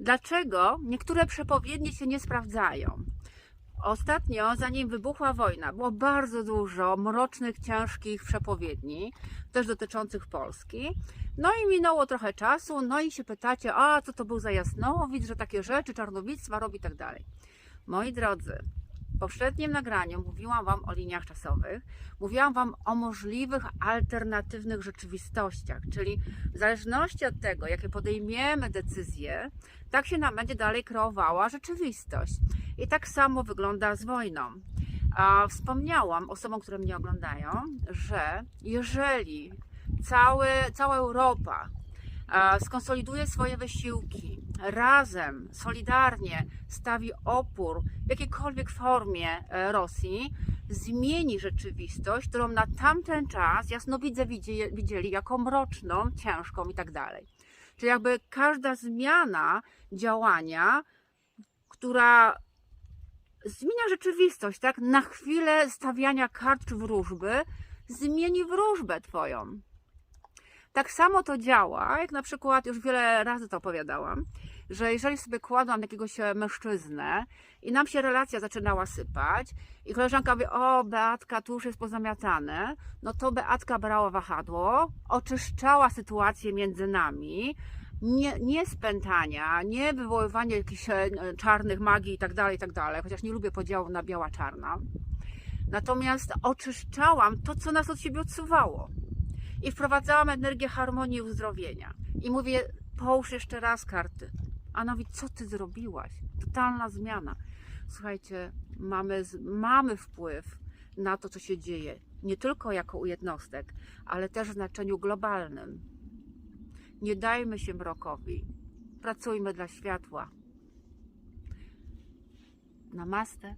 Dlaczego niektóre przepowiednie się nie sprawdzają? Ostatnio, zanim wybuchła wojna, było bardzo dużo mrocznych, ciężkich przepowiedni, też dotyczących Polski. No i minęło trochę czasu, no i się pytacie, a co to był za jasnowic, że takie rzeczy, czarnowictwa robi i tak dalej. Moi drodzy, w poprzednim nagraniu mówiłam Wam o liniach czasowych, mówiłam Wam o możliwych alternatywnych rzeczywistościach, czyli w zależności od tego, jakie podejmiemy decyzje, tak się nam będzie dalej kreowała rzeczywistość. I tak samo wygląda z wojną. A wspomniałam osobom, które mnie oglądają, że jeżeli cały, cała Europa skonsoliduje swoje wysiłki, razem, solidarnie stawi opór w jakiejkolwiek formie e, Rosji, zmieni rzeczywistość, którą na tamten czas jasnowidze widzi- widzieli jako mroczną, ciężką i tak dalej. Czyli jakby każda zmiana działania, która zmienia rzeczywistość, tak? Na chwilę stawiania kart czy wróżby zmieni wróżbę twoją. Tak samo to działa, jak na przykład już wiele razy to opowiadałam, że jeżeli sobie kładłam jakiegoś e, mężczyznę i nam się relacja zaczynała sypać i koleżanka mówi, o Beatka, tu już jest pozamiatane, no to Beatka brała wahadło, oczyszczała sytuację między nami, nie, nie spętania, nie wywoływanie jakichś e, czarnych magii i tak dalej, i tak dalej, chociaż nie lubię podziału na biała-czarna. Natomiast oczyszczałam to, co nas od siebie odsuwało. I wprowadzałam energię harmonii i uzdrowienia. I mówię, połóż jeszcze raz karty. A ona mówi, co ty zrobiłaś? Totalna zmiana. Słuchajcie, mamy, mamy wpływ na to, co się dzieje. Nie tylko jako u jednostek, ale też w znaczeniu globalnym. Nie dajmy się mrokowi. Pracujmy dla światła. Namaste.